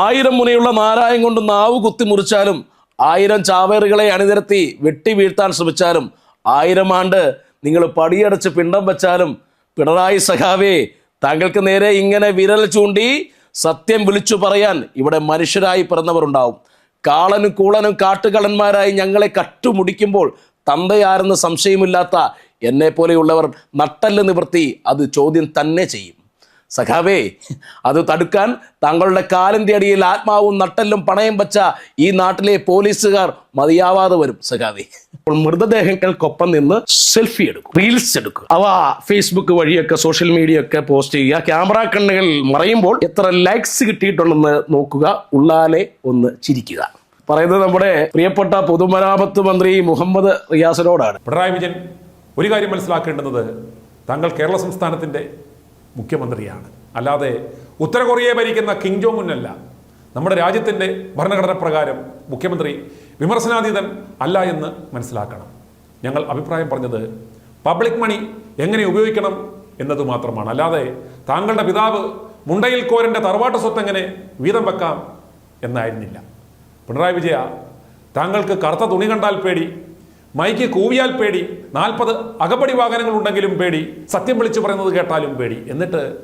ആയിരം മുനയുള്ള നാരായം കൊണ്ട് നാവ് കുത്തി മുറിച്ചാലും ആയിരം ചാവേറുകളെ അണിനിരത്തി വെട്ടി വീഴ്ത്താൻ ശ്രമിച്ചാലും ആയിരം ആണ്ട് നിങ്ങൾ പടിയടച്ച് പിണ്ടം വെച്ചാലും പിണറായി സഖാവേ താങ്കൾക്ക് നേരെ ഇങ്ങനെ വിരൽ ചൂണ്ടി സത്യം വിളിച്ചു പറയാൻ ഇവിടെ മനുഷ്യരായി പിറന്നവരുണ്ടാവും. കാളനും കൂളനും കാട്ടുകളന്മാരായി ഞങ്ങളെ കട്ടുമുടിക്കുമ്പോൾ തന്തയാരെന്ന് സംശയമില്ലാത്ത എന്നെ പോലെയുള്ളവർ നട്ടൽ നിവർത്തി അത് ചോദ്യം തന്നെ ചെയ്യും. സഖാവേ അത് തടുക്കാൻ താങ്കളുടെ കാലിന്റെ അടിയിൽ ആത്മാവും നട്ടെല്ലും പണയം വച്ച ഈ നാട്ടിലെ പോലീസുകാർ മതിയാവാതെ വരും സഖാവേ. അപ്പോൾ മൃതദേഹങ്ങൾക്കൊപ്പം നിന്ന് സെൽഫി എടുക്കും റീൽസ് എടുക്കും. അവ ഫേസ്ബുക്ക് വഴിയൊക്കെ സോഷ്യൽ മീഡിയ ഒക്കെ പോസ്റ്റ് ചെയ്യുക. ക്യാമറ കണ്ണുകൾ മറയുമ്പോൾ എത്ര ലൈക്സ് കിട്ടിയിട്ടുണ്ടെന്ന് നോക്കുക. ഉള്ളാലെ ഒന്ന് ചിരിക്കുക. പറയുന്നത് നമ്മുടെ പ്രിയപ്പെട്ട പൊതുമരാമത്ത് മന്ത്രി മുഹമ്മദ് റിയാസിനോടാണ്. പിണറായി വിജയൻ ഒരു കാര്യം മനസ്സിലാക്കേണ്ടുന്നത് താങ്കൾ കേരള സംസ്ഥാനത്തിന്റെ മുഖ്യമന്ത്രിയാണ്. അല്ലാതെ ഉത്തര കൊറിയയെ ഭരിക്കുന്ന കിങ് ജോങ് ഉന്നല്ല നമ്മുടെ രാജ്യത്തിന്റെ ഭരണഘടന പ്രകാരം മുഖ്യമന്ത്രി വിമർശനാതീതൻ അല്ല എന്ന് മനസ്സിലാക്കണം. ഞങ്ങൾ അഭിപ്രായം പറഞ്ഞത് പബ്ലിക് മണി എങ്ങനെ ഉപയോഗിക്കണം എന്നത് മാത്രമാണ്. അല്ലാതെ താങ്കളുടെ പിതാവ് മുണ്ടയിൽ കോരന്റെ തറവാട്ട് സ്വത്ത് എങ്ങനെ വീതം വെക്കാം എന്നായിരുന്നില്ല. പിണറായി വിജയ താങ്കൾക്ക് കറുത്ത തുണി കണ്ടാൽ പേടി മൈക്ക് കൂവിയാൽ പേടി നാൽപ്പത് അകപടി വാഹനങ്ങൾ ഉണ്ടെങ്കിലും പേടി സത്യം വിളിച്ചു പറയുന്നത് കേട്ടാലും പേടി. എന്നിട്ട്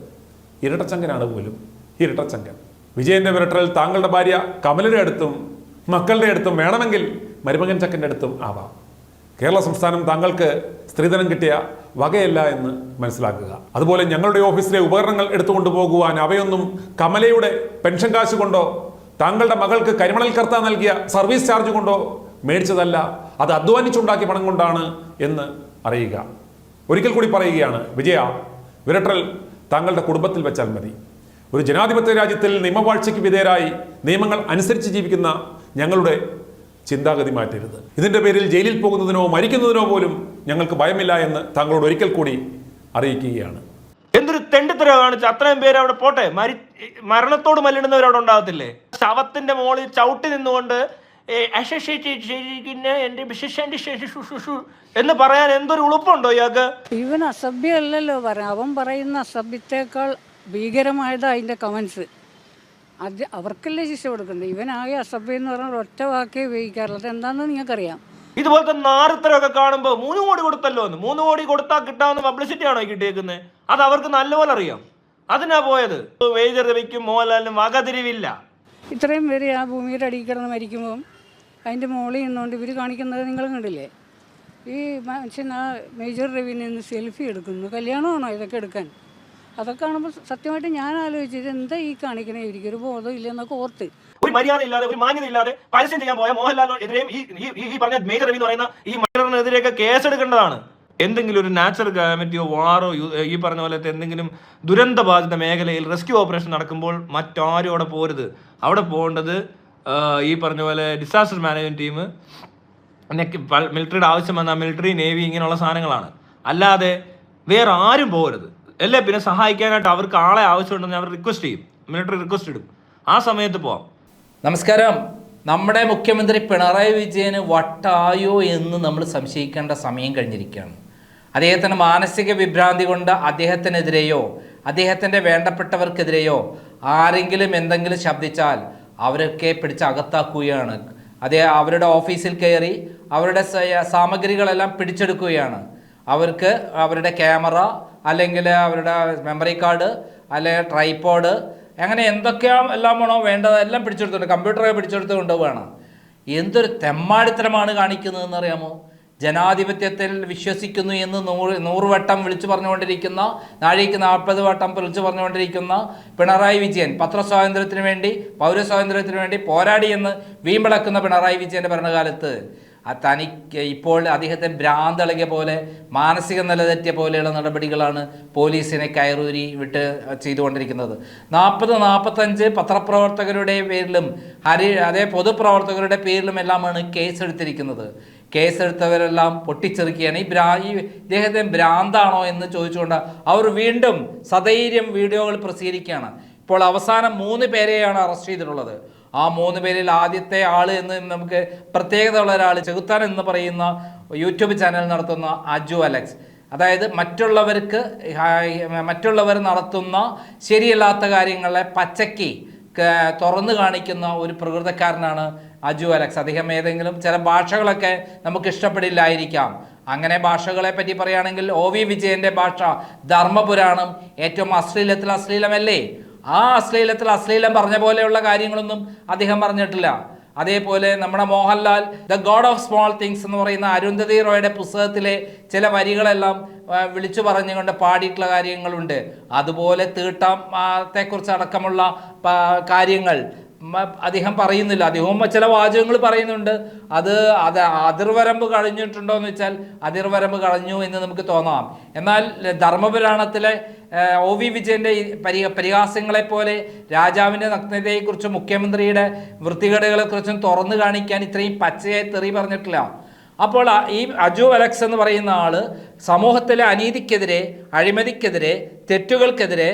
ഇരട്ടച്ചങ്കനാണ് പോലും ഇരട്ടച്ചങ്കൻ. വിജയന്റെ വിരട്ടൽ താങ്കളുടെ ഭാര്യ കമലിന്റെ അടുത്തും മക്കളുടെ അടുത്തും വേണമെങ്കിൽ മരുമകൻ ചക്കന്റെ അടുത്തും ആവാം. കേരള സംസ്ഥാനം താങ്കൾക്ക് സ്ത്രീധനം കിട്ടിയ വകയല്ല എന്ന് മനസ്സിലാക്കുക. അതുപോലെ ഞങ്ങളുടെ ഓഫീസിലെ ഉപകരണങ്ങൾ എടുത്തുകൊണ്ട് പോകുവാൻ അവയൊന്നും കമലയുടെ പെൻഷൻ കാശ് കൊണ്ടോ താങ്കളുടെ മകൾക്ക് കരിമണൽ കർത്ത നൽകിയ സർവീസ് ചാർജ് കൊണ്ടോ മേടിച്ചതല്ല അത് അധ്വാനിച്ചുണ്ടാക്കിയ പണം കൊണ്ടാണ് എന്ന് അറിയുക. ഒരിക്കൽ കൂടി പറയുകയാണ് വിജയ വിരട്ടൽ താങ്കളുടെ കുടുംബത്തിൽ വെച്ചാൽ മതി. ഒരു ജനാധിപത്യ രാജ്യത്തിൽ നിയമവാഴ്ചയ്ക്ക് വിധേയരായി നിയമങ്ങൾ അനുസരിച്ച് ജീവിക്കുന്ന ഞങ്ങളുടെ ചിന്താഗതി മാറ്റരുത്. ഇതിന്റെ പേരിൽ ജയിലിൽ പോകുന്നതിനോ മരിക്കുന്നതിനോ പോലും ഞങ്ങൾക്ക് ഭയമില്ല എന്ന് താങ്കളോട് ഒരിക്കൽ കൂടി അറിയിക്കുകയാണ്. എന്തൊരു തെണ്ടിത്തര കാണിച്ചു? അത്രയും പേര് അവിടെ പോട്ടെ. മരി മരണത്തോട് മല്ലിടുന്നവരവിടെ ഉണ്ടാകത്തില്ലേ? ശവത്തിന്റെ മുകളിൽ ചവിട്ടി നിന്നുകൊണ്ട് എന്ന് പറയാൻ എന്തൊരു ഉളുപ്പുണ്ടോ ഇയാൾക്ക്? ഇവൻ അസഭ്യമല്ലല്ലോ പറയാം അവൻ പറയുന്ന അസഭ്യത്തേക്കാൾ ഭീകരമായത് അതിന്റെ കമന്റ്സ് അത് അവർക്കല്ലേ ശിക്ഷ കൊടുക്കുന്നത് ഇവനാകെ അസഭ്യം എന്ന് പറഞ്ഞ ഒറ്റ വാക്കേ ഉപയോഗിക്കാറുള്ളത് എന്താന്ന് നിങ്ങൾക്കറിയാം? ഇതുപോലത്തെ നാരത്തരൊക്കെ കാണുമ്പോൾ മൂന്ന് കോടി കൊടുത്തല്ലോ എന്ന്. മൂന്ന് കോടി കൊടുത്താൽ കിട്ടാവുന്ന പബ്ലിസിറ്റി ആണോ കിട്ടിയേക്കുന്നത്? അത് അവർക്ക് നല്ലപോലെ അറിയാം. അതിനാ പോയത്? വേജർ രവിക്കും മോഹൻലാലിനും വകതിരിവില്ല. ഇത്രയും പേര് ആ ഭൂമിയുടെ അടിയിൽ കിടന്ന് മരിക്കുമ്പം അതിന്റെ മുകളിൽ നിന്നുകൊണ്ട് ഇവർ കാണിക്കുന്നത് നിങ്ങൾ കണ്ടില്ലേ? ഈ മനുഷ്യൻ ആ മേജർ രവിയിൽ നിന്ന് സെൽഫി എടുക്കുന്നു. കല്യാണമാണോ ഇതൊക്കെ എടുക്കാൻ? അതൊക്കെ കാണുമ്പോൾ സത്യമായിട്ട് ഞാൻ ആലോചിച്ചത് എന്താ ഈ കാണിക്കണേ? എനിക്കൊരു ബോധം ഇല്ലെന്നൊക്കെ ഓർത്ത്. ഒരു മര്യാദ ഇല്ലാതെ ഒരു മാന്യത ഇല്ലാതെ പരസ്യം ചെയ്യാൻ പോയ മോഹൻലാലിനെതിരെയും ഈ ഈ- പറഞ്ഞ മേജർ എന്ന് പറയുന്ന ഈ മൈനറിനെതിരെയൊക്കെ കേസെടുക്കേണ്ടതാണ്. എന്തെങ്കിലും ഒരു നാച്ചുറൽ കാലമിറ്റിയോ വാറോ ഈ പറഞ്ഞ പോലത്തെ എന്തെങ്കിലും ദുരന്ത ബാധിത മേഖലയിൽ റെസ്ക്യൂ ഓപ്പറേഷൻ നടക്കുമ്പോൾ മറ്റാരും അവിടെ പോരുത്. അവിടെ പോകേണ്ടത് ഈ പറഞ്ഞ പോലെ ഡിസാസ്റ്റർ മാനേജ്മെന്റ് ടീം മിലിറ്ററിയുടെ ആവശ്യം വന്നാൽ മിലിറ്ററി നേവി ഇങ്ങനെയുള്ള സാധനങ്ങളാണ്. അല്ലാതെ വേറെ ആരും പോകരുത്. അല്ലേ? പിന്നെ സഹായിക്കാനായിട്ട് അവർക്ക് ആളെ ആവശ്യമുണ്ടെന്ന് അവർ റിക്വസ്റ്റ് ചെയ്യും. മിലിറ്ററി റിക്വസ്റ്റ് ഇടും. ആ സമയത്ത് പോവാം. നമസ്കാരം. നമ്മുടെ മുഖ്യമന്ത്രി പിണറായി വിജയന് വട്ടായോ എന്ന് നമ്മൾ സംശയിക്കേണ്ട സമയം കഴിഞ്ഞിരിക്കുകയാണ്. അദ്ദേഹത്തിന് മാനസിക വിഭ്രാന്തി കൊണ്ട് അദ്ദേഹത്തിനെതിരെയോ അദ്ദേഹത്തിന്റെ വേണ്ടപ്പെട്ടവർക്കെതിരെയോ ആരെങ്കിലും എന്തെങ്കിലും ശബ്ദിച്ചാൽ അവരൊക്കെ പിടിച്ച് അകത്താക്കുകയാണ്. അതേ അവരുടെ ഓഫീസിൽ കയറി അവരുടെ സാമഗ്രികളെല്ലാം പിടിച്ചെടുക്കുകയാണ്. അവർക്ക് അവരുടെ ക്യാമറ അല്ലെങ്കിൽ അവരുടെ മെമ്മറി കാർഡ് അല്ലെങ്കിൽ ട്രൈപോഡ് അങ്ങനെ എന്തൊക്കെയാ എല്ലാം വേണോ വേണ്ടതെല്ലാം പിടിച്ചെടുത്തുണ്ട് കമ്പ്യൂട്ടറൊക്കെ പിടിച്ചെടുത്ത് കൊണ്ടുപോവുകയാണ് എന്തൊരു തെമ്മാടിത്തരമാണ് കാണിക്കുന്നതെന്ന് അറിയാമോ? ജനാധിപത്യത്തിൽ വിശ്വസിക്കുന്നു എന്ന് നൂറ് നൂറ് വട്ടം വിളിച്ചു പറഞ്ഞുകൊണ്ടിരിക്കുന്ന നാഴിക്ക് നാൽപ്പത് വട്ടം വിളിച്ചു പറഞ്ഞുകൊണ്ടിരിക്കുന്ന പിണറായി വിജയൻ പത്രസ്വാതന്ത്ര്യത്തിന് വേണ്ടി പൗരസ്വാതന്ത്ര്യത്തിന് വേണ്ടി പോരാടിയെന്ന് വീമ്പിളക്കുന്ന പിണറായി വിജയന്റെ ഭരണകാലത്ത്. തനിക്ക് ഇപ്പോൾ അദ്ദേഹത്തെ ഭ്രാന്തളകിയ പോലെ മാനസിക നില തെറ്റിയ പോലെയുള്ള നടപടികളാണ് പോലീസിനെ കയറൂരി വിട്ട് ചെയ്തുകൊണ്ടിരിക്കുന്നത്. നാൽപ്പത് നാൽപ്പത്തഞ്ച് പത്രപ്രവർത്തകരുടെ പേരിലും ഹരി അതേ പൊതുപ്രവർത്തകരുടെ പേരിലും എല്ലാമാണ് കേസെടുത്തിരിക്കുന്നത്. കേസെടുത്തവരെല്ലാം പൊട്ടിച്ചെറുക്കുകയാണ്. ഈ ഭ്രാ ഈ ഇദ്ദേഹത്തെ ഭ്രാന്താണോ എന്ന് ചോദിച്ചുകൊണ്ട് അവർ വീണ്ടും സധൈര്യം വീഡിയോകൾ പ്രസിദ്ധീകരിക്കുകയാണ്. ഇപ്പോൾ അവസാനം മൂന്ന് പേരെയാണ് അറസ്റ്റ് ചെയ്തിട്ടുള്ളത്. ആ മൂന്ന് പേരിൽ ആദ്യത്തെ ആൾ എന്ന് നമുക്ക് പ്രത്യേകത ഉള്ള ഒരാൾ ചെകുത്താൻ എന്ന് പറയുന്ന യൂട്യൂബ് ചാനൽ നടത്തുന്ന അജു അലക്സ്. അതായത് മറ്റുള്ളവർക്ക് മറ്റുള്ളവർ നടത്തുന്ന ശരിയല്ലാത്ത കാര്യങ്ങളെ പച്ചക്കി തുറന്നു കാണിക്കുന്ന ഒരു പ്രകൃതക്കാരനാണ് അജു അലക്സ് അദ്ദേഹം ഏതെങ്കിലും ചില ഭാഷകളൊക്കെ നമുക്ക് ഇഷ്ടപ്പെടില്ലായിരിക്കാം. അങ്ങനെ ഭാഷകളെ പറ്റി പറയുകയാണെങ്കിൽ ഒ വി വിജയന്റെ ഭാഷ ധർമ്മപുരാണം ഏറ്റവും അശ്ലീലത്തിൽ അശ്ലീലമല്ലേ? ആ അശ്ലീലത്തിൽ അശ്ലീലം പറഞ്ഞ പോലെയുള്ള കാര്യങ്ങളൊന്നും അദ്ദേഹം പറഞ്ഞിട്ടില്ല. അതേപോലെ നമ്മുടെ Mohanlal the god of small things എന്ന് പറയുന്ന അരുന്ധതി റോയുടെ പുസ്തകത്തിലെ ചില വരികളെല്ലാം വിളിച്ചു പറഞ്ഞുകൊണ്ട് പാടിയിട്ടുള്ള കാര്യങ്ങളുണ്ട്. അതുപോലെ തീട്ടത്തെക്കുറിച്ച് അടക്കമുള്ള കാര്യങ്ങൾ അദ്ദേഹം പറയുന്നില്ല. അദ്ദേഹവും ചില വാചകങ്ങൾ പറയുന്നുണ്ട്. അത് അത് അതിർവരമ്പ് കഴിഞ്ഞിട്ടുണ്ടോ എന്ന് വെച്ചാൽ അതിർവരമ്പ് കഴിഞ്ഞു എന്ന് നമുക്ക് തോന്നാം. എന്നാൽ ധർമ്മപുരാണത്തിലെ ഒ വി വിജയന്റെ പരി പരിഹാസങ്ങളെപ്പോലെ രാജാവിന്റെ നഗ്നതയെക്കുറിച്ചും മുഖ്യമന്ത്രിയുടെ വൃത്തികേടുകളെക്കുറിച്ചും തുറന്നു കാണിക്കാൻ ഇത്രയും പച്ചയായി തെറി പറഞ്ഞിട്ടില്ല. അപ്പോൾ ഈ അജു അലക്സ് എന്ന് പറയുന്ന ആൾ സമൂഹത്തിലെ അനീതിക്കെതിരെ അഴിമതിക്കെതിരെ തെറ്റുകൾക്കെതിരെ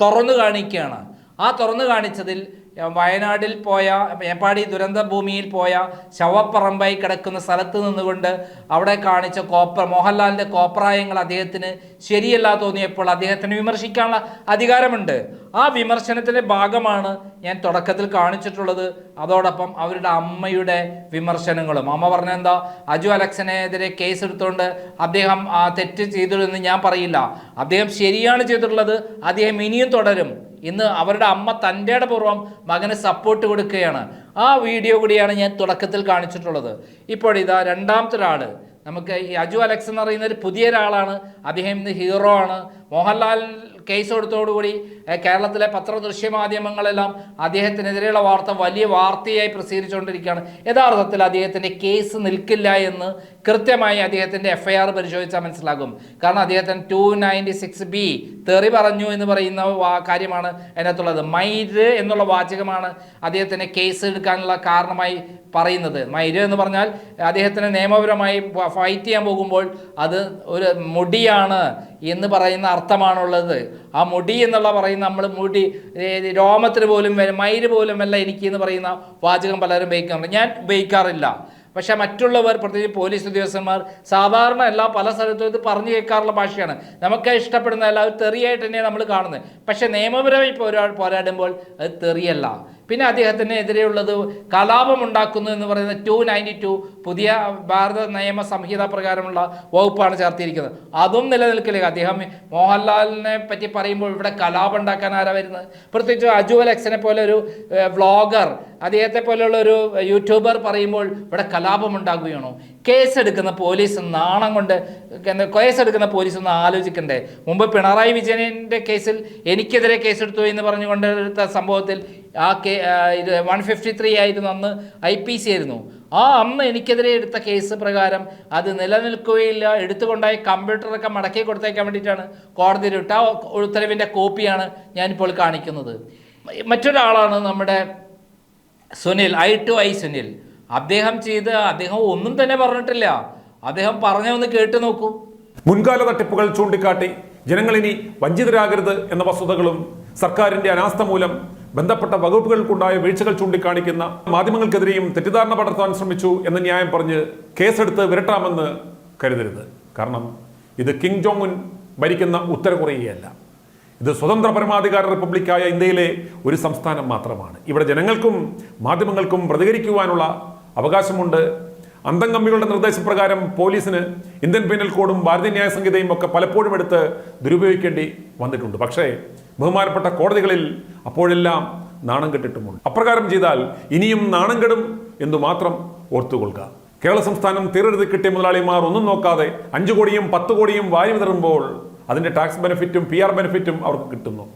തുറന്നു കാണിക്കുകയാണ്. ആ തുറന്നു കാണിച്ചതിൽ ആ, വയനാട്ടിൽ പോയ മേപ്പാടി ദുരന്ത ഭൂമിയിൽ പോയ ശവപ്പറമ്പായി കിടക്കുന്ന സ്ഥലത്ത് നിന്നുകൊണ്ട് അവിടെ കാണിച്ച കോപ്ര മോഹൻലാലിന്റെ കോപ്രായങ്ങൾ അദ്ദേഹത്തിന് ശരിയല്ല തോന്നിയപ്പോൾ അദ്ദേഹത്തിന് വിമർശിക്കാനുള്ള അധികാരമുണ്ട്. ആ വിമർശനത്തിന്റെ ഭാഗമാണ് ഞാൻ തുടക്കത്തിൽ കാണിച്ചിട്ടുള്ളത്. അതോടൊപ്പം അവരുടെ അമ്മയുടെ വിമർശനങ്ങളും. അമ്മ പറഞ്ഞെന്താ അജു അലക്സനെതിരെ കേസ് എടുത്തുകൊണ്ട് അദ്ദേഹം തെറ്റ് ചെയ്തു എന്ന് ഞാൻ പറയില്ല. അദ്ദേഹം ശരിയാണ് ചെയ്തിട്ടുള്ളത്. അദ്ദേഹം ഇനിയും തുടരും. ഇന്ന് അവരുടെ അമ്മ തന്റെ പൂർവം മകന് സപ്പോർട്ട് കൊടുക്കുകയാണ്. ആ വീഡിയോ കൂടിയാണ് ഞാൻ തുടക്കത്തിൽ കാണിച്ചിട്ടുള്ളത്. ഇപ്പോൾ ഇതാ രണ്ടാമത്തെ ഒരാൾ നമുക്ക് ഈ അജു അലക്സ് എന്ന് പറയുന്ന ഒരു പുതിയ ഒരാളാണ് അദ്ദേഹം ഇന്ന് ഹീറോ ആണ്. മോഹൻലാൽ കേസ് കൊടുത്തോടുകൂടി കേരളത്തിലെ പത്ര ദൃശ്യമാധ്യമങ്ങളെല്ലാം അദ്ദേഹത്തിനെതിരെയുള്ള വാർത്ത വലിയ വാർത്തയായി പ്രസിദ്ധീകരിച്ചുകൊണ്ടിരിക്കുകയാണ്. യഥാർത്ഥത്തിൽ അദ്ദേഹത്തിന്റെ കേസ് നിൽക്കില്ല എന്ന് കൃത്യമായി അദ്ദേഹത്തിന്റെ എഫ് ഐ ആർ പരിശോധിച്ചാൽ മനസ്സിലാകും. കാരണം അദ്ദേഹത്തിന് ടു നയന്റി സിക്സ് ബി തെറി പറഞ്ഞു എന്ന് പറയുന്ന കാര്യമാണ് അതിനകത്തുള്ളത്. മൈര് എന്നുള്ള വാചകമാണ് അദ്ദേഹത്തിന്റെ കേസ് എടുക്കാനുള്ള കാരണമായി പറയുന്നത്. മൈര് എന്ന് പറഞ്ഞാൽ അദ്ദേഹത്തിന് നിയമപരമായി ഫൈറ്റ് ചെയ്യാൻ പോകുമ്പോൾ അത് ഒരു മുടിയാണ് എന്ന് പറയുന്ന അർത്ഥമാണുള്ളത്. ആ മുടി എന്നുള്ള പറയുന്ന നമ്മൾ മുടി രോമത്തിന് പോലും മയിര് പോലും അല്ല എനിക്ക് എന്ന് പറയുന്ന വാചകം പലരും ഉപയോഗിക്കാറുണ്ട്. ഞാൻ ഉപയോഗിക്കാറില്ല. പക്ഷേ മറ്റുള്ളവർ പ്രത്യേകിച്ച് പോലീസ് ഉദ്യോഗസ്ഥന്മാർ സാധാരണ എല്ലാ പല സ്ഥലത്തും ഇത് പറഞ്ഞു കേൾക്കാറുള്ള ഭാഷയാണ്. നമുക്ക് ഇഷ്ടപ്പെടുന്ന എല്ലാവരും തെറിയായിട്ട് തന്നെയാണ് നമ്മൾ കാണുന്നത്. പക്ഷേ നിയമപരമായി പോരാ പോരാടുമ്പോൾ അത് തെറിയല്ല. പിന്നെ അദ്ദേഹത്തിന് എതിരെയുള്ളത് കലാപമുണ്ടാക്കുന്നു എന്ന് പറയുന്ന ടു നയന്റി ടു പുതിയ ഭാരത നിയമ സംഹിത പ്രകാരമുള്ള വകുപ്പാണ് ചേർത്തിരിക്കുന്നത്. അതും നിലനിൽക്കില്ല. അദ്ദേഹം മോഹൻലാലിനെ പറ്റി പറയുമ്പോൾ ഇവിടെ കലാപം ഉണ്ടാക്കാൻ ആരാ വരുന്നത്? പ്രത്യേകിച്ച് അജു അലക്സിനെ പോലെ ഒരു വ്ളോഗർ അദ്ദേഹത്തെ പോലെയുള്ള ഒരു യൂട്യൂബർ പറയുമ്പോൾ ഇവിടെ കലാപം ഉണ്ടാകുകയാണോ കേസ് എടുക്കുന്ന പോലീസ് നാണം കൊണ്ട് കേസെടുക്കുന്ന പോലീസ് ഒന്ന് ആലോചിക്കണ്ടേ? മുമ്പ് പിണറായി വിജയന്റെ കേസിൽ എനിക്കെതിരെ കേസെടുത്തു എന്ന് പറഞ്ഞുകൊണ്ട് എടുത്ത സംഭവത്തിൽ ആ കേ ഇത് വൺ ഫിഫ്റ്റി ത്രീ ആയിരുന്നു അന്ന് ഐ പി സി ആയിരുന്നു. ആ അന്ന് എനിക്കെതിരെ എടുത്ത കേസ് പ്രകാരം അത് നിലനിൽക്കുകയില്ല. എടുത്തുകൊണ്ടായി കമ്പ്യൂട്ടറൊക്കെ മടക്കി കൊടുത്തേക്കാൻ വേണ്ടിയിട്ടാണ് കോടതിയിൽ ഇട്ട ഉത്തരവിന്റെ കോപ്പിയാണ് ഞാനിപ്പോൾ കാണിക്കുന്നത്. മറ്റൊരാളാണ് നമ്മുടെ Sunil eye to eye Sunil. അദ്ദേഹം ചെയ്ത് അദ്ദേഹം ഒന്നും തന്നെ പറഞ്ഞിട്ടില്ല. അദ്ദേഹം പറഞ്ഞൊന്ന് കേട്ടു നോക്കൂ. മുൻകാല തട്ടിപ്പുകൾ ചൂണ്ടിക്കാട്ടി ജനങ്ങളിനി വഞ്ചിതരാകരുത് എന്ന വസ്തുതകളും സർക്കാരിന്റെ അനാസ്ഥ മൂലം ബന്ധപ്പെട്ട വകുപ്പുകൾക്കുണ്ടായ വീഴ്ചകൾ ചൂണ്ടിക്കാണിക്കുന്ന മാധ്യമങ്ങൾക്കെതിരെയും തെറ്റിദ്ധാരണ പടർത്താൻ ശ്രമിച്ചു എന്ന ന്യായം പറഞ്ഞ് കേസെടുത്ത് വിരട്ടാമെന്ന് കരുതരുത്. കാരണം ഇത് കിങ് ജോങ് ഉൻ ഭരിക്കുന്ന ഉത്തര കൊറിയയല്ല ഇത് സ്വതന്ത്ര പരമാധികാര റിപ്പബ്ലിക്കായ ഇന്ത്യയിലെ ഒരു സംസ്ഥാനം മാത്രമാണ്. ഇവിടെ ജനങ്ങൾക്കും മാധ്യമങ്ങൾക്കും പ്രതികരിക്കുവാനുള്ള അവകാശമുണ്ട്. അന്തം കമ്മികളുടെ നിർദ്ദേശപ്രകാരം പോലീസിന് ഇന്ത്യൻ പീനൽ കോഡും ഭാരതീയ ന്യായ സംഹിതയും ഒക്കെ പലപ്പോഴും എടുത്ത് ദുരുപയോഗിക്കേണ്ടി വന്നിട്ടുണ്ട്. പക്ഷേ ബഹുമാനപ്പെട്ട കോടതികളിൽ അപ്പോഴെല്ലാം നാണം കെട്ടിട്ടുമുണ്ട്. അപ്രകാരം ചെയ്താൽ ഇനിയും നാണം കെടും എന്ന് മാത്രം ഓർത്തുകൊള്ളുക. കേരള സംസ്ഥാനം തീരെഴുതി കിട്ടിയ മുതലാളിമാർ ഒന്നും നോക്കാതെ അഞ്ചു കോടിയും പത്ത് കോടിയും വാരി വിതറുമ്പോൾ അതിന്റെ ടാക്സ് ബെനിഫിറ്റും പി ആർ ബെനിഫിറ്റും അവർക്ക് കിട്ടുന്നു.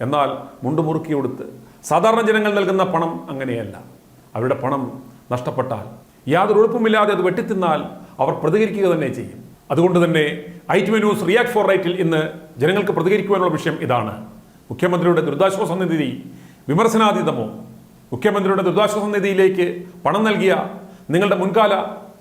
എന്നാൽ മുണ്ട് മുറുക്കി കൊടുത്ത് സാധാരണ ജനങ്ങൾ നൽകുന്ന പണം അങ്ങനെയല്ല. അവരുടെ പണം നഷ്ടപ്പെട്ടാൽ യാതൊരു ഉറപ്പുമില്ലാതെ അത് വെട്ടിത്തിന്നാൽ അവർ പ്രതികരിക്കുക തന്നെ ചെയ്യും. അതുകൊണ്ട് തന്നെ I T news react for റൈറ്റിൽ ഇന്ന് ജനങ്ങൾക്ക് പ്രതികരിക്കുവാനുള്ള വിഷയം ഇതാണ്. മുഖ്യമന്ത്രിയുടെ ദുരിതാശ്വാസ നിധി വിമർശനാതീതമോ? മുഖ്യമന്ത്രിയുടെ ദുരിതാശ്വാസ നിധിയിലേക്ക് പണം നൽകിയ നിങ്ങളുടെ മുൻകാല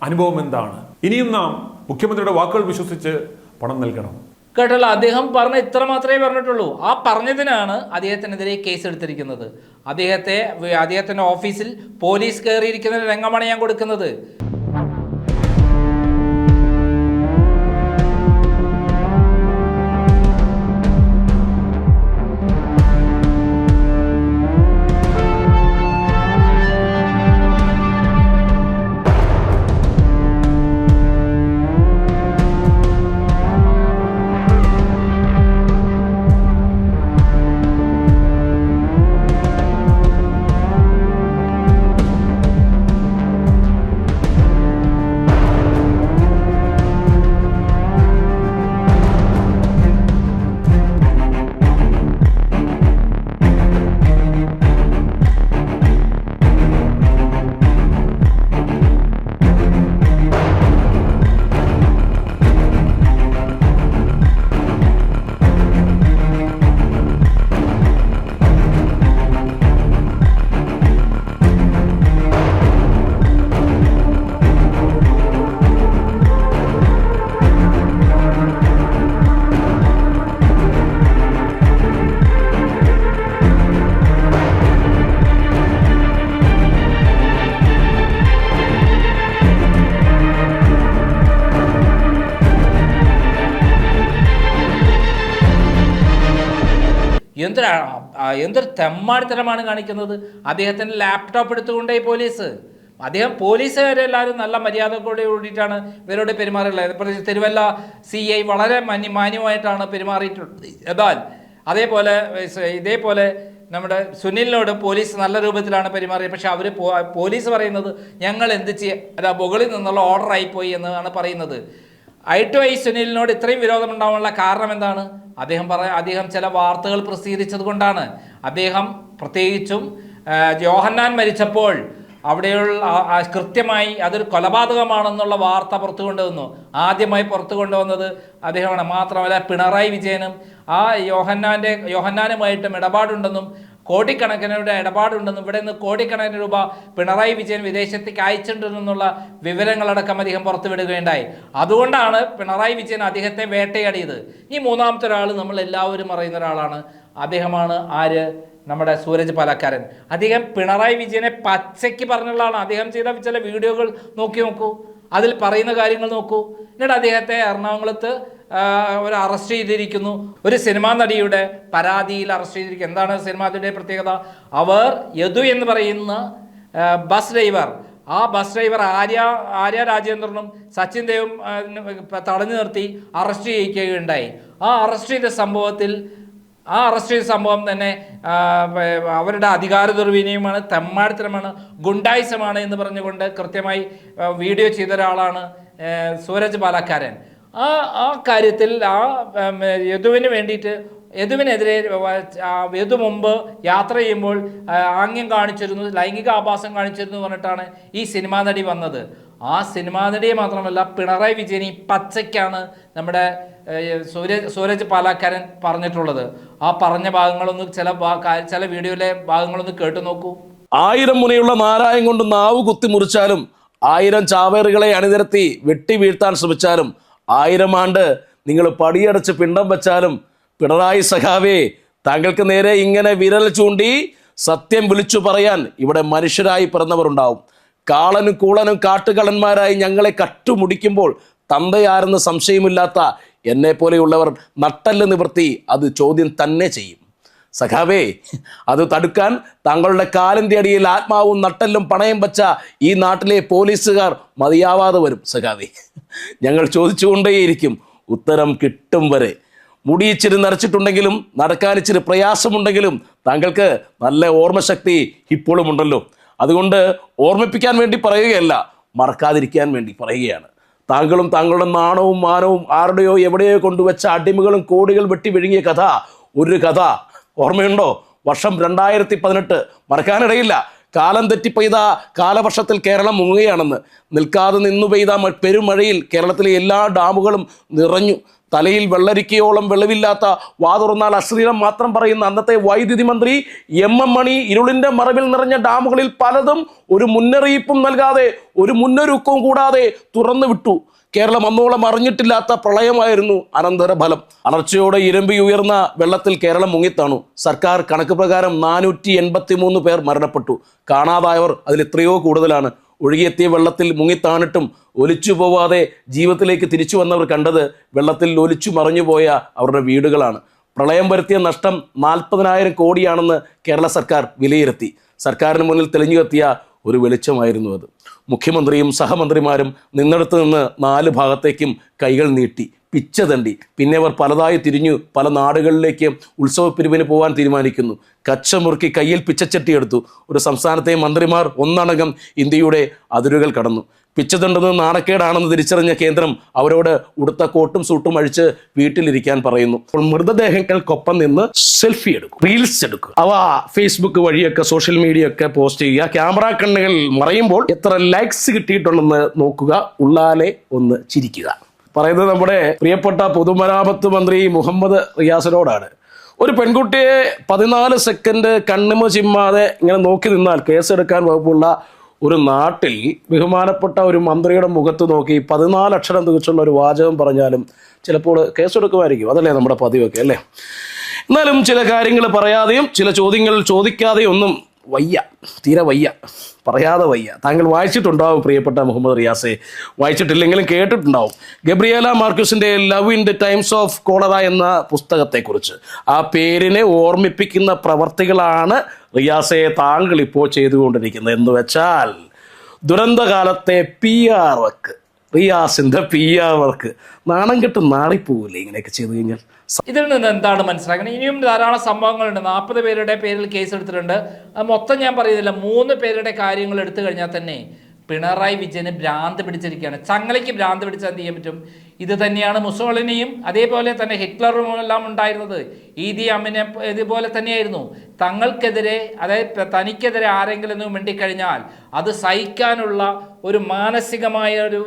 അനുഭവം എന്താണ്? ഇനിയും നാം മുഖ്യമന്ത്രിയുടെ വാക്കുകൾ വിശ്വസിച്ച് പണം നൽകണം. കേട്ടല്ലോ അദ്ദേഹം പറഞ്ഞ ഇത്ര മാത്രമേ പറഞ്ഞിട്ടുള്ളൂ. ആ പറഞ്ഞതിനാണ് അദ്ദേഹത്തിനെതിരെ കേസ് എടുത്തിരിക്കുന്നത്. അദ്ദേഹത്തെ അദ്ദേഹത്തിന്റെ ഓഫീസിൽ പോലീസ് കയറിയിരിക്കുന്ന രംഗമാണ് ഞാൻ കൊടുക്കുന്നത്. എന്തൊരു തെമ്മാടിത്തരമാണ് കാണിക്കുന്നത്. അദ്ദേഹത്തിന്റെ ലാപ്ടോപ്പ് എടുത്തുകൊണ്ടേ പോലീസ്. അദ്ദേഹം പോലീസുകാരെല്ലാവരും നല്ല മര്യാദയോടെ കൂടിയിട്ടാണ് ഇവരോട് പെരുമാറിയുള്ളത് പ്രത്യേകിച്ച് തിരുവല്ല സി ഐ വളരെ മാന്യ മാന്യമായിട്ടാണ് പെരുമാറിയിട്ടുള്ളത്. എന്നാൽ അതേപോലെ ഇതേപോലെ നമ്മുടെ സുനിലിനോട് പോലീസ് നല്ല രൂപത്തിലാണ് പെരുമാറിയത്. പക്ഷേ അവർ പോലീസ് പറയുന്നത് ഞങ്ങൾ എന്ത് അതാ മുകളിൽ നിന്നുള്ള ഓർഡർ ആയിപ്പോയി എന്നാണ് പറയുന്നത്. ഐ ടു ഐ സുനിലിനോട് ഇത്രയും വിരോധം ഉണ്ടാവാനുള്ള കാരണം എന്താണ്? അദ്ദേഹം പറ അദ്ദേഹം ചില വാർത്തകൾ പ്രസിദ്ധീകരിച്ചത് കൊണ്ടാണ്. അദ്ദേഹം പ്രത്യേകിച്ചും യോഹന്നാൻ മരിച്ചപ്പോൾ അവിടെയുള്ള കൃത്യമായി അതൊരു കൊലപാതകമാണെന്നുള്ള വാർത്ത പുറത്തു കൊണ്ടുവന്നു. ആദ്യമായി പുറത്തു കൊണ്ടുവന്നത് അദ്ദേഹമാണ്. മാത്രമല്ല പിണറായി വിജയനും ആ യോഹന്നാന്റെ യോഹന്നാനുമായിട്ടും ഇടപാടുണ്ടെന്നും കോടിക്കണക്കിനുടെ ഇടപാടുണ്ടെന്നും ഇവിടെ നിന്ന് കോടിക്കണക്കിന് രൂപ പിണറായി വിജയൻ വിദേശത്തേക്ക് അയച്ചിട്ടുണ്ടെന്നുള്ള വിവരങ്ങളടക്കം അദ്ദേഹം പുറത്തുവിടുകയുണ്ടായി. അതുകൊണ്ടാണ് പിണറായി വിജയൻ അദ്ദേഹത്തെ വേട്ടയാടിയത്. ഈ മൂന്നാമത്തെ ഒരാൾ നമ്മൾ എല്ലാവരും അറിയുന്ന ഒരാളാണ്. അദ്ദേഹമാണ് ആര്? നമ്മുടെ സൂരജ് പാലക്കാരൻ. അദ്ദേഹം പിണറായി വിജയനെ പച്ചയ്ക്ക് പറഞ്ഞുള്ളതാണ്. അദ്ദേഹം ചെയ്ത ചില വീഡിയോകൾ നോക്കി നോക്കൂ. അതിൽ പറയുന്ന കാര്യങ്ങൾ നോക്കൂ. എന്നിട്ട് അദ്ദേഹത്തെ എറണാകുളത്ത് ഒരു അറസ്റ്റ് ചെയ്തിരിക്കുന്നു. ഒരു സിനിമാ നടിയുടെ പരാതിയിൽ അറസ്റ്റ് ചെയ്തിരിക്കുന്നു. എന്താണ് സിനിമാ നടിയുടെ പ്രത്യേകത? അവർ യദു എന്ന് പറയുന്ന ബസ് ഡ്രൈവർ. ആ ബസ് ഡ്രൈവർ ആര്യ ആര്യ രാജേന്ദ്രനും സച്ചിൻ ദേവും തടഞ്ഞു നിർത്തി അറസ്റ്റ് ചെയ്യിക്കുകയുണ്ടായി. ആ അറസ്റ്റ് ചെയ്ത സംഭവത്തിൽ ആ അറസ്റ്റ് സംഭവം തന്നെ അവരുടെ അധികാര ദുർവിനിയമാണ് തെമ്മാടിത്തരമാണ് ഗുണ്ടായിസമാണ് എന്ന് പറഞ്ഞുകൊണ്ട് കൃത്യമായി വീഡിയോ ചെയ്ത ഒരാളാണ് സൂരജ് പാലക്കാരൻ. ആ ആ കാര്യത്തിൽ ആ യദുവിന് വേണ്ടിയിട്ട് യദുവിനെതിരെ യദു മുമ്പ് യാത്ര ചെയ്യുമ്പോൾ ആംഗ്യം കാണിച്ചിരുന്നു ലൈംഗിക ആഭാസം കാണിച്ചിരുന്നു പറഞ്ഞിട്ടാണ് ഈ സിനിമാ നടി വന്നത്. ആ സിനിമാ നടിയെ മാത്രമല്ല പിണറായി വിജയൻ ഈ പച്ചയ്ക്കാണ് നമ്മുടെ സൂരജ് സൂരജ് പാലാക്കാരൻ പറഞ്ഞിട്ടുള്ളത്. ആ പറഞ്ഞ ഭാഗങ്ങളൊന്ന് ചില ചില വീഡിയോയിലെ ഭാഗങ്ങളൊന്ന് കേട്ടു നോക്കൂ. ആയിരം മുനയുള്ള നാരായം കൊണ്ട് നാവ് കുത്തി മുറിച്ചാലും ആയിരം ചാവേറുകളെ അണിനിരത്തി വെട്ടി വീഴ്ത്താൻ ശ്രമിച്ചാലും ആയിരം ആണ്ട് നിങ്ങൾ പടിയടച്ച് പിണ്ടം വെച്ചാലും പിണറായി സഖാവേ താങ്കൾക്ക് നേരെ ഇങ്ങനെ വിരൽ ചൂണ്ടി സത്യം വിളിച്ചു പറയാൻ ഇവിടെ മനുഷ്യരായി പിറന്നവരുണ്ടാവും. കാളനും കൂളനും കാട്ടുകള്ളന്മാരായി ഞങ്ങളെ കട്ടുമുടിക്കുമ്പോൾ തന്തയാരെന്ന് സംശയമില്ലാത്ത എന്നെ പോലെയുള്ളവർ നട്ടൽ നിവർത്തി അത് ചോദ്യം തന്നെ ചെയ്യും. സഖാവേ അത് തടുക്കാൻ താങ്കളുടെ കാലിന്റെ അടിയിൽ ആത്മാവും നട്ടല്ലും പണയം വച്ച ഈ നാട്ടിലെ പോലീസുകാർ മതിയാവാതെ വരും സഖാവേ. ഞങ്ങൾ ചോദിച്ചുകൊണ്ടേയിരിക്കും ഉത്തരം കിട്ടും വരെ. മുടിയിച്ചിരി നരച്ചിട്ടുണ്ടെങ്കിലും നടക്കാൻ ഇച്ചിരി പ്രയാസമുണ്ടെങ്കിലും താങ്കൾക്ക് നല്ല ഓർമ്മശക്തി ഇപ്പോഴും ഉണ്ടല്ലോ അതുകൊണ്ട് ഓർമ്മിപ്പിക്കാൻ വേണ്ടി പറയുകയല്ല മറക്കാതിരിക്കാൻ വേണ്ടി പറയുകയാണ്. താങ്കളും താങ്കളുടെ നാണവും മാനവും ആരുടെയോ എവിടെയോ കൊണ്ടുവച്ച അടിമകളും കോടികൾ വെട്ടി വിഴുങ്ങിയ കഥ ഒരു കഥ. ഓർമ്മയുണ്ടോ? വർഷം രണ്ടായിരത്തി പതിനെട്ട് മറക്കാനിടയില്ല. കാലം തെറ്റി പെയ്ത കാലവർഷത്തിൽ കേരളം മുങ്ങുകയാണെന്ന്. നിൽക്കാതെ നിന്നു പെയ്ത പെരുമഴയിൽ കേരളത്തിലെ എല്ലാ ഡാമുകളും നിറഞ്ഞു. തലയിൽ വെള്ളരിക്കയോളം വെളിവില്ലാത്ത വാതുറന്നാൽ അശ്ലീലം മാത്രം പറയുന്ന അന്നത്തെ വൈദ്യുതി മന്ത്രി എം എം മണി ഇരുളിന്റെ മറവിൽ നിറഞ്ഞ ഡാമുകളിൽ പലതും ഒരു മുന്നറിയിപ്പും നൽകാതെ ഒരു മുന്നൊരുക്കവും കൂടാതെ തുറന്നു വിട്ടു. കേരളം അന്നോളം അറിഞ്ഞിട്ടില്ലാത്ത പ്രളയമായിരുന്നു അനന്തരഫലം അലർച്ചയോടെ ഇരമ്പി ഉയർന്ന വെള്ളത്തിൽ കേരളം മുങ്ങിത്താണു. സർക്കാർ കണക്ക് പ്രകാരം നാനൂറ്റി പേർ മരണപ്പെട്ടു. കാണാതായവർ അതിൽ എത്രയോ കൂടുതലാണ്. ഒഴുകിയെത്തിയ വെള്ളത്തിൽ മുങ്ങിത്താണിട്ടും ഒലിച്ചു പോവാതെ ജീവിതത്തിലേക്ക് തിരിച്ചു വന്നവർ കണ്ടത് വെള്ളത്തിൽ ഒലിച്ചു മറിഞ്ഞുപോയ അവരുടെ വീടുകളാണ്. പ്രളയം വരുത്തിയ നഷ്ടം നാൽപ്പതിനായിരം കോടിയാണെന്ന് കേരള സർക്കാർ വിലയിരുത്തി. സർക്കാരിന് മുന്നിൽ തെളിഞ്ഞു കത്തിയ ഒരു വെളിച്ചമായിരുന്നു അത്. മുഖ്യമന്ത്രിയും സഹമന്ത്രിമാരും നിന്നിടത്ത് നിന്ന് നാല് ഭാഗത്തേക്കും കൈകൾ നീട്ടി. പിച്ച തണ്ടി പിന്നെ അവർ പലതായി തിരിഞ്ഞു പല നാടുകളിലേക്ക് ഉത്സവ പിരിവിന് പോകാൻ തീരുമാനിക്കുന്നു. കച്ചമുറുക്കി കയ്യിൽ പിച്ചച്ചട്ടിയെടുത്തു ഒരു സംസ്ഥാനത്തെ മന്ത്രിമാർ ഒന്നടങ്കം ഇന്ത്യയുടെ അതിരുകൾ കടന്നു. പിച്ചതുണ്ടെന്ന് നാണക്കേടാണെന്ന് തിരിച്ചറിഞ്ഞ കേന്ദ്രം അവരോട് ഉടുത്ത കോട്ടും സൂട്ടും അഴിച്ച് വീട്ടിലിരിക്കാൻ പറയുന്നു. അപ്പോൾ മൃതദേഹങ്ങൾക്കൊപ്പം നിന്ന് സെൽഫി എടുക്കും റീൽസ് എടുക്കും. അവ ഫേസ്ബുക്ക് വഴിയൊക്കെ സോഷ്യൽ മീഡിയ ഒക്കെ പോസ്റ്റ് ചെയ്യുക. ക്യാമറ കണ്ണുകൾ മറയുമ്പോൾ എത്ര ലൈക്സ് കിട്ടിയിട്ടുണ്ടെന്ന് നോക്കുക ഉള്ളാലെ ഒന്ന് ചിരിക്കുക. പറയുന്നത് നമ്മുടെ പ്രിയപ്പെട്ട പൊതുമരാമത്ത് മന്ത്രി മുഹമ്മദ് റിയാസിനോടാണ്. ഒരു പെൺകുട്ടിയെ പതിനാല് സെക്കൻഡ് കണ്ണിമ ചിമ്മാതെ ഇങ്ങനെ നോക്കി നിന്നാൽ കേസെടുക്കാൻ വകുപ്പുള്ള ഒരു നാട്ടിൽ ബഹുമാനപ്പെട്ട ഒരു മന്ത്രിയുടെ മുഖത്ത് നോക്കി പതിനാല് അക്ഷരം തികച്ചുള്ള ഒരു വാചകം പറഞ്ഞാലും ചിലപ്പോൾ കേസെടുക്കുമായിരിക്കും. അതല്ലേ നമ്മുടെ പതിവൊക്കെ അല്ലേ? എന്നാലും ചില കാര്യങ്ങൾ പറയാതെയും ചില ചോദ്യങ്ങൾ ചോദിക്കാതെയും ഒന്നും വയ്യ തീരെ വയ്യ പറയാതെ വയ്യ. താങ്കൾ വായിച്ചിട്ടുണ്ടാവും പ്രിയപ്പെട്ട മുഹമ്മദ് റിയാസെ. വായിച്ചിട്ടില്ലെങ്കിലും കേട്ടിട്ടുണ്ടാവും. Gabriela മാർക്യൂസിന്റെ love in the times of cholera എന്ന പുസ്തകത്തെക്കുറിച്ച്. ആ പേരിനെ ഓർമ്മിപ്പിക്കുന്ന പ്രവർത്തികളാണ് റിയാസെ താങ്കൾ ഇപ്പോൾ ചെയ്തുകൊണ്ടിരിക്കുന്നത്. എന്ന് വെച്ചാൽ ദുരന്തകാലത്തെ പി ആർ വർക്ക് റിയാസിന്റെ പി ആർ വർക്ക് നാണം കെട്ട് നാളിപ്പോവില്ലേ ഇങ്ങനെയൊക്കെ ചെയ്തു കഴിഞ്ഞാൽ? ഇതിൽ നിന്ന് എന്താണ് മനസ്സിലാക്കുന്നത്? ഇനിയും ധാരാളം സംഭവങ്ങളുണ്ട്. നാൽപ്പത് പേരുടെ പേരിൽ കേസ് എടുത്തിട്ടുണ്ട്. മൊത്തം ഞാൻ പറയുന്നില്ല. മൂന്ന് പേരുടെ കാര്യങ്ങൾ എടുത്തു കഴിഞ്ഞാൽ തന്നെ പിണറായി വിജയന് ഭ്രാന്ത് പിടിച്ചിരിക്കുകയാണ്. ചങ്ങലയ്ക്ക് ഭ്രാന്ത് പിടിച്ചാൽ എന്ത് ചെയ്യാൻ പറ്റും? ഇത് തന്നെയാണ് മുസോളിനിയും അതേപോലെ തന്നെ ഹിറ്റ്ലറും എല്ലാം ഉണ്ടായിരുന്നത് ഈദി അമ്മിനെ ഇതുപോലെ തന്നെയായിരുന്നു. തങ്ങൾക്കെതിരെ അതായത് തനിക്കെതിരെ ആരെങ്കിലും ഒന്ന് മിണ്ടിക്കഴിഞ്ഞാൽ അത് സഹിക്കാനുള്ള ഒരു മാനസികമായ ഒരു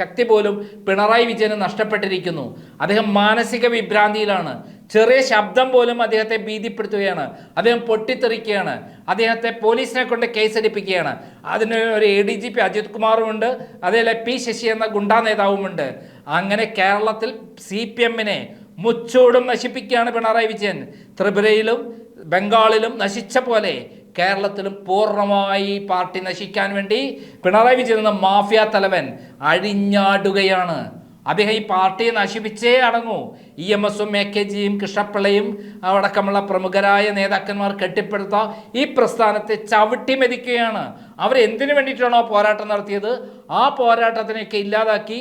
ശക്തി പോലും പിണറായി വിജയന് നഷ്ടപ്പെട്ടിരിക്കുന്നു. അദ്ദേഹം മാനസിക വിഭ്രാന്തിയിലാണ്. ചെറിയ ശബ്ദം പോലും അദ്ദേഹത്തെ ഭീതിപ്പെടുത്തുകയാണ്. അദ്ദേഹം പൊട്ടിത്തെറിക്കുകയാണ്. അദ്ദേഹത്തെ പോലീസിനെ കൊണ്ട് കേസെടുപ്പിക്കുകയാണ്. അതിന് ഒരു A D G P Ajith കുമാറുമുണ്ട് അതേപോലെ പി ശശി എന്ന ഗുണ്ടാ നേതാവുമുണ്ട്. അങ്ങനെ കേരളത്തിൽ സി പി എമ്മിനെ മുച്ചോടും നശിപ്പിക്കുകയാണ് പിണറായി വിജയൻ. ത്രിപുരയിലും ബംഗാളിലും നശിച്ച പോലെ കേരളത്തിലും പൂർണമായി പാർട്ടി നശിക്കാൻ വേണ്ടി പിണറായി വിജയൻ എന്ന മാഫിയ തലവൻ അഴിഞ്ഞാടുകയാണ്. അദ്ദേഹം ഈ പാർട്ടിയെ നശിപ്പിച്ചേ അടങ്ങൂ. ഇ എം എസും എ കെ ജിയും കൃഷ്ണപ്പിള്ളയും അടക്കമുള്ള പ്രമുഖരായ നേതാക്കന്മാർ കെട്ടിപ്പടുത്ത ഈ പ്രസ്ഥാനത്തെ ചവിട്ടി മെതിക്കുകയാണ്. അവർ എന്തിനു വേണ്ടിയിട്ടാണോ പോരാട്ടം നടത്തിയത്? ആ പോരാട്ടത്തിനെയൊക്കെ ഇല്ലാതാക്കി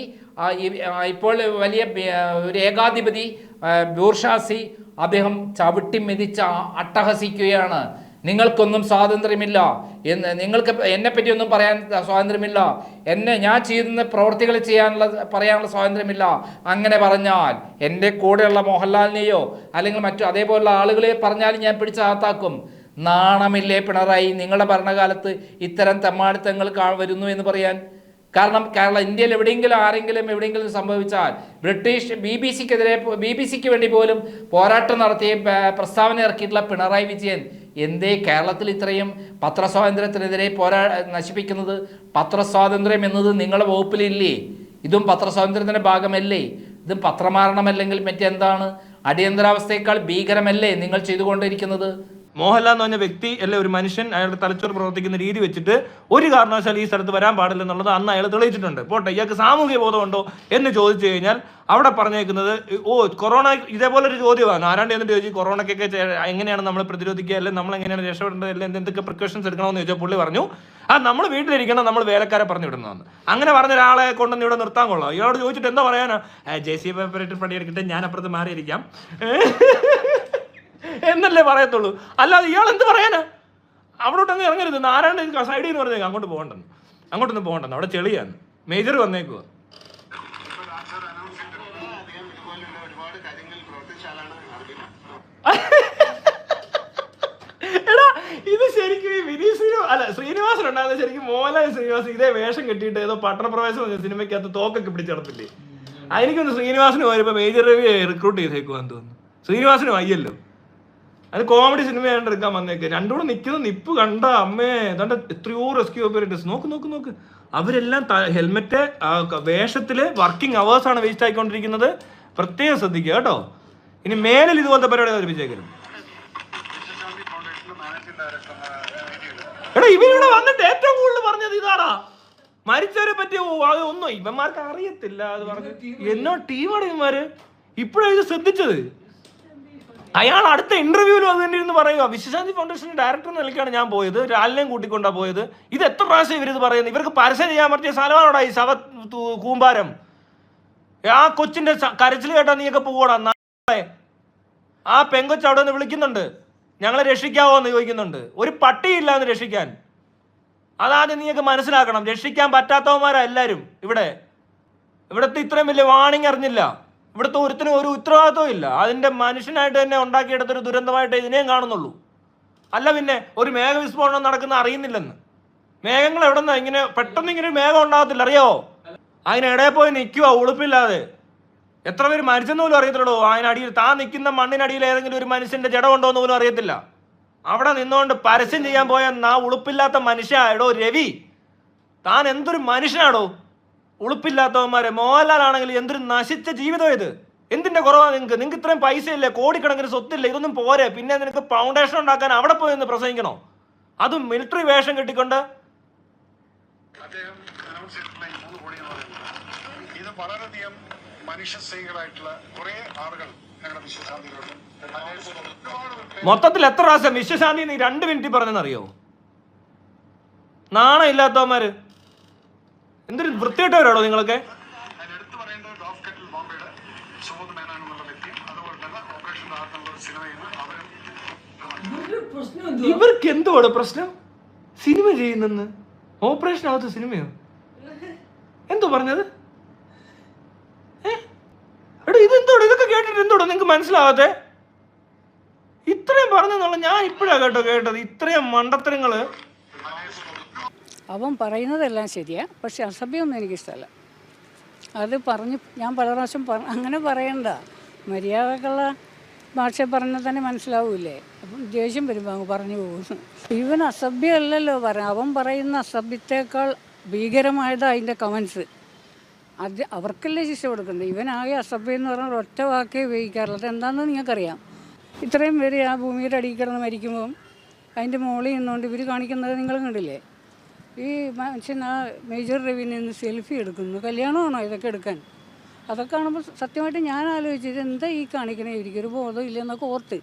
ഇപ്പോൾ വലിയ ഒരു ഏകാധിപതി ബൂർഷാസി അദ്ദേഹം ചവിട്ടി മെതിച്ച് അട്ടഹസിക്കുകയാണ്. നിങ്ങൾക്കൊന്നും സ്വാതന്ത്ര്യമില്ല എന്ന് നിങ്ങൾക്ക് എന്നെപ്പറ്റി ഒന്നും പറയാൻ സ്വാതന്ത്ര്യമില്ല. എന്നെ ഞാൻ ചെയ്യുന്ന പ്രവൃത്തികൾ ചെയ്യാനുള്ള പറയാനുള്ള സ്വാതന്ത്ര്യമില്ല. അങ്ങനെ പറഞ്ഞാൽ എന്റെ കൂടെയുള്ള മോഹൻലാലിനെയോ അല്ലെങ്കിൽ മറ്റു അതേപോലുള്ള ആളുകളെ പറഞ്ഞാലും ഞാൻ പിടിച്ചകത്താക്കും നാണമില്ലേ പിണറായി? നിങ്ങളുടെ ഭരണകാലത്ത് ഇത്തരം തെമ്മാടിത്തങ്ങൾ കാ വരുന്നു എന്ന് പറയാൻ. കാരണം കേരള ഇന്ത്യയിൽ എവിടെയെങ്കിലും ആരെങ്കിലും എവിടെയെങ്കിലും സംഭവിച്ചാൽ ബ്രിട്ടീഷ് ബി ബി സിക്കെതിരെ ബി ബി സിക്ക് വേണ്ടി പോലും പോരാട്ടം നടത്തി പ- പ്രസ്താവന ഇറക്കിയിട്ടുള്ള പിണറായി വിജയൻ എന്തേ കേരളത്തിൽ ഇത്രയും പത്രസ്വാതന്ത്ര്യത്തിനെതിരെ പോരാ നശിപ്പിക്കുന്നത്? പത്രസ്വാതന്ത്ര്യം എന്നത് നിങ്ങളുടെ വകുപ്പിലില്ലേ? ഇതും പത്രസ്വാതന്ത്ര്യത്തിന്റെ ഭാഗമല്ലേ? ഇതും പത്രമാരണമല്ലെങ്കിൽ മറ്റെന്താണ്? അടിയന്തരാവസ്ഥയേക്കാൾ ഭീകരമല്ലേ നിങ്ങൾ ചെയ്തുകൊണ്ടിരിക്കുന്നത്? മോഹൻലാൽ എന്ന് പറഞ്ഞ വ്യക്തി അല്ലെ ഒരു മനുഷ്യൻ അയാളുടെ തലച്ചോറ് പ്രവർത്തിക്കുന്ന രീതി വെച്ചിട്ട് ഒരു കാരണവശാൽ ഈ സ്ഥലത്ത് വരാൻ പാടില്ല എന്നുള്ളത് അന്ന് അയാൾ തെളിയിച്ചിട്ടുണ്ട്. പോട്ടെ ഇയാൾക്ക് സാമൂഹിക ബോധമുണ്ടോ എന്ന് ചോദിച്ചു കഴിഞ്ഞാൽ അവിടെ പറഞ്ഞേക്കുന്നത് ഓ കൊറോണ ഇതേപോലെ ഒരു ചോദ്യമാണ്. ആരാണ്ട് എന്നിട്ട് ചോദിച്ചു കൊറോണയ്ക്കൊക്കെ എങ്ങനെയാണ് നമ്മൾ പ്രതിരോധിക്കുക? അല്ലെങ്കിൽ നമ്മൾ എങ്ങനെയാണ് രക്ഷപ്പെടേണ്ടത് അല്ലെങ്കിൽ എന്തൊക്കെ പ്രിക്കോഷൻസ് എടുക്കണമെന്ന് ചോദിച്ചാൽ പുള്ളി പറഞ്ഞു ആ നമ്മൾ വീട്ടിലിരിക്കണം നമ്മൾ വേലക്കാരെ പറഞ്ഞു അങ്ങനെ പറഞ്ഞ ഒരാളെ കൊണ്ടൊന്നും ഇവിടെ നിർത്താൻ കൊള്ളാം. ഇയാളോട് ചോദിച്ചിട്ട് എന്താ പറയാനാ? ജെ സി പേപ്പറിട്ട് പണിയെടുക്കട്ടെ ഞാൻ അപ്പുറത്ത് മാറിയിരിക്കാം. എന്നല്ലേ പറയത്തുള്ളൂ? അല്ലാതെ ഇയാൾ എന്ത് പറയാനാ? അവിടോട്ടങ്ങ് ഇറങ്ങരുത്. നാരായണ സൈഡിൽ നിന്ന് പറഞ്ഞേക്കാം. അങ്ങോട്ട് പോകണ്ടെന്ന്. അങ്ങോട്ടൊന്നും പോകണ്ടെന്ന്. അവിടെ ചെളിയാണ്. മേജർ വന്നേക്കുക എടാ ഇത് ശരിക്കും ഈ വിനീത് അല്ല ശ്രീനിവാസൻ ഉണ്ടാകുന്ന ശരിക്കും മോഹൻലാൽ ശ്രീനിവാസൻ ഇതേ വേഷം കെട്ടിയിട്ട് ഏതോ പട്ടണപ്രവേശം സിനിമയ്ക്കകത്ത് തോക്കൊക്കെ പിടിച്ചെടുത്തില്ലേ? എനിക്കൊന്ന് ശ്രീനിവാസന് പോയപ്പോ മേജർ രവി റിക്രൂട്ട് ചെയ്തേക്കുവാന്ന് തോന്നുന്നു. ശ്രീനിവാസനും അയ്യല്ലോ അത് കോമഡി സിനിമയാണ് എടുക്കാൻ വന്നേക്ക്. രണ്ടുകൂടെ നിൽക്കുന്ന നിപ്പ് കണ്ട അമ്മേ ഏതാണ്ട് എത്രയോ റെസ്ക്യൂ ഓപ്പറേറ്റേഴ്സ് നോക്ക് നോക്ക് നോക്ക്. അവരെല്ലാം ഹെൽമെറ്റ് വേഷത്തിൽ വർക്കിംഗ് അവേഴ്സ് ആണ് വേസ്റ്റ് ആയിക്കൊണ്ടിരിക്കുന്നത്. പ്രത്യേകം ശ്രദ്ധിക്കുക കേട്ടോ. ഇനി മേലിൽ ഇതുപോലത്തെ പരിപാടി അവതരിപ്പിച്ചേക്കും എടാ ഇവരിവിടെ വന്നിട്ട് ഏറ്റവും കൂടുതൽ പറഞ്ഞത് ഇതാടാ. മരിച്ചവരെ പറ്റി ഒന്നും ഇവന്മാർക്ക് അറിയത്തില്ല അത് പറഞ്ഞു. എന്നോ ടീമാണ് ഇവന്മാര് ഇപ്പോഴാണ് ഇത് ശ്രദ്ധിച്ചത്? അയാൾ അടുത്ത ഇന്റർവ്യൂവിൽ അത് തന്നെ ഇരുന്ന് പറയുക വിശ്വശാന്തി ഫൗണ്ടേഷന്റെ ഡയറക്ടർ നിലയ്ക്കാണ് ഞാൻ പോയത് രാലിനെയും കൂട്ടിക്കൊണ്ടാണ് പോയത്. ഇത് എത്ര പ്രാവശ്യം ഇവരിത് പറയുന്നത് ഇവർക്ക് പരസ്യം ചെയ്യാൻ പറ്റിയ സ്ഥലമാണോടാ ഈ ശവ കൂമ്പാരം? ആ കൊച്ചിന്റെ കരച്ചിൽ കേട്ടാ നീയൊക്കെ പോകൂടാ നാളെ. ആ പെങ്കൊച്ച് അവിടെ നിന്ന് വിളിക്കുന്നുണ്ട്. ഞങ്ങളെ രക്ഷിക്കാവോ എന്ന് ചോദിക്കുന്നുണ്ട്. ഒരു പട്ടിയില്ല എന്ന് രക്ഷിക്കാൻ. അതാദ്യം നീയൊക്കെ മനസ്സിലാക്കണം രക്ഷിക്കാൻ പറ്റാത്തവന്മാരാ എല്ലാവരും ഇവിടെ. ഇവിടുത്തെ ഇത്രയും വലിയ വാണിംഗ് അറിഞ്ഞില്ല. ഇവിടുത്തെ ഒരുത്തിനും ഒരു ഉത്തരവാദിത്വം ഇല്ല. അതിന്റെ മനുഷ്യനായിട്ട് തന്നെ ഉണ്ടാക്കിയെടുത്തൊരു ദുരന്തമായിട്ട് ഇതിനെയും കാണുന്നുള്ളൂ. അല്ല പിന്നെ ഒരു മേഘവിസ്ഫോടനം നടക്കുന്ന അറിയുന്നില്ലെന്ന്. മേഘങ്ങൾ എവിടെ നിന്നാ ഇങ്ങനെ പെട്ടെന്ന് ഇങ്ങനെ മേഘം ഉണ്ടാകത്തില്ല. അറിയാവോ അതിനിടയിൽ പോയി നിൽക്കുക ഉളുപ്പില്ലാതെ. എത്ര പേര് മരിച്ചെന്ന് പോലും അറിയത്തില്ലടോ. അതിനടിയിൽ താൻ നിൽക്കുന്ന മണ്ണിനടിയിൽ ഏതെങ്കിലും ഒരു മനുഷ്യന്റെ ജഡം ഉണ്ടോ എന്ന് പോലും അറിയത്തില്ല. അവിടെ നിന്നുകൊണ്ട് പരസ്യം ചെയ്യാൻ പോയ നാ ഉളുപ്പില്ലാത്ത മനുഷ്യ. എടോ രവി താൻ എന്തൊരു മനുഷ്യനാടോ? ഉളുപ്പില്ലാത്തവന്മാരെ മോഹൻലാലാണെങ്കിൽ എന്തൊരു നശിച്ച ജീവിതം ഇത്? എന്തിന്റെ കുറവാണ് നിങ്ങൾക്ക് നിങ്ങൾക്ക് ഇത്രയും പൈസ ഇല്ലേ കോടിക്കണക്കിന് സ്വത്തില്ല? ഇതൊന്നും പോരെ. പിന്നെ നിനക്ക് ഫൗണ്ടേഷൻ ഉണ്ടാക്കാൻ അവിടെ പോയി ഒന്ന് പ്രസംഗിക്കണോ? അതും മിലിറ്ററി വേഷം കിട്ടിക്കൊണ്ട്? ഇത് വളരെയധികം മനുഷ്യസ്നേഹികളായിട്ടുള്ള കുറെ ആളുകൾ ഞങ്ങളുടെ വിശ്വശാന്തികളുണ്ട് മൊത്തത്തിൽ എത്ര പ്രാവശ്യം വിശ്വശാന്തി നീ രണ്ട് മിനിറ്റ് പറഞ്ഞെന്നറിയോ? നാണം ഇല്ലാത്തവന്മാര് എന്തൊരു വൃത്തിയിട്ടവരാണോ നിങ്ങളൊക്കെ? ഇവർക്ക് എന്തുവാണ് പ്രശ്നം? സിനിമ ചെയ്യുന്നെന്ന്? ഓപ്പറേഷൻ ആകത്ത് സിനിമയോ? എന്തോ പറഞ്ഞത്? എടാ ഇതെന്തോടെ? ഇതൊക്കെ കേട്ടിട്ട് എന്തോടെ നിങ്ങൾക്ക് മനസ്സിലാവാത്തെ? ഇത്രയും പറഞ്ഞെന്നുള്ള ഞാൻ ഇപ്പോഴാ കേട്ടോ കേട്ടത്. ഇത്രയും മണ്ടത്തരങ്ങൾ. അവൻ പറയുന്നതെല്ലാം ശരിയാണ് പക്ഷെ അസഭ്യമൊന്നും എനിക്കിഷ്ടമല്ല. അത് പറഞ്ഞ് ഞാൻ പല പ്രാവശ്യം പറ അങ്ങനെ പറയണ്ട. മര്യാദക്കുള്ള ഭാഷ പറഞ്ഞാൽ തന്നെ മനസ്സിലാവൂലേ അപ്പം ദേഷ്യം വരുമ്പോൾ അങ്ങ് പറഞ്ഞു പോകുന്നു. ഇവൻ അസഭ്യമല്ലല്ലോ പറ അവൻ പറയുന്ന അസഭ്യത്തേക്കാൾ ഭീകരമായത് അതിന്റെ കമൻസ്. അത് അവർക്കല്ലേ ശിക്ഷ കൊടുക്കുന്നത് ഇവനാകെ അസഭ്യം എന്ന് പറഞ്ഞാൽ ഒറ്റ വാക്കേ ഉപയോഗിക്കാറുള്ളത് എന്താണെന്ന് നിങ്ങൾക്കറിയാം. ഇത്രയും പേര് ആ ഭൂമിയുടെ അടിയിൽ കിടന്ന് മരിക്കുമ്പം അതിന്റെ മുകളിൽ നിന്നുകൊണ്ട് ഇവർ കാണിക്കുന്നത് നിങ്ങൾ കണ്ടില്ലേ? ഈ മനുഷ്യൻ ആ മേജർ രവിയിൽ നിന്ന് സെൽഫി എടുക്കുന്നു. കല്യാണമാണോ ഇതൊക്കെ എടുക്കാൻ? അതൊക്കെ കാണുമ്പോൾ സത്യമായിട്ട് ഞാൻ ആലോചിച്ചത് എന്താ ഈ കാണിക്കണേ? എനിക്കൊരു ബോധം ഇല്ലെന്നൊക്കെ ഓർത്ത്.